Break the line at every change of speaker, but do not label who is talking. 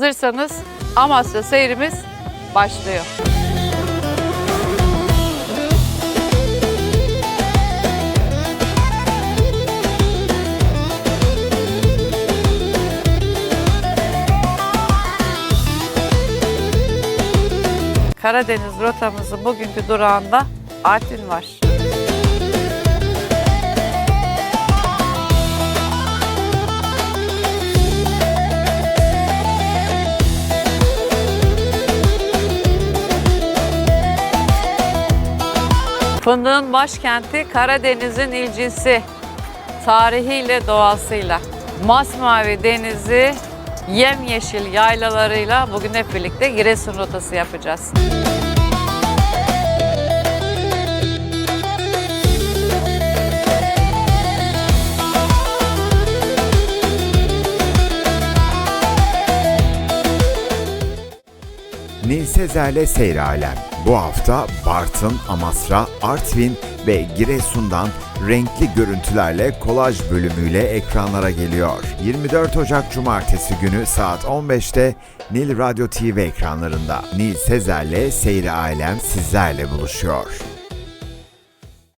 Hazırsanız Amasya seyrimiz başlıyor. Karadeniz rotamızın bugünkü durağında Artvin var. Fındığın başkenti Karadeniz'in ilcisi. Tarihiyle, doğasıyla. Masmavi denizi, yemyeşil yaylalarıyla bugün hep birlikte Giresun rotası yapacağız.
Nil Sezer'le Seyir Alem. Bu hafta Bartın, Amasra, Artvin ve Giresun'dan renkli görüntülerle kolaj bölümüyle ekranlara geliyor. 24 Ocak Cumartesi günü saat 15'te Nil Radyo TV ekranlarında. Nil Sezer'le Seyir Alem sizlerle buluşuyor.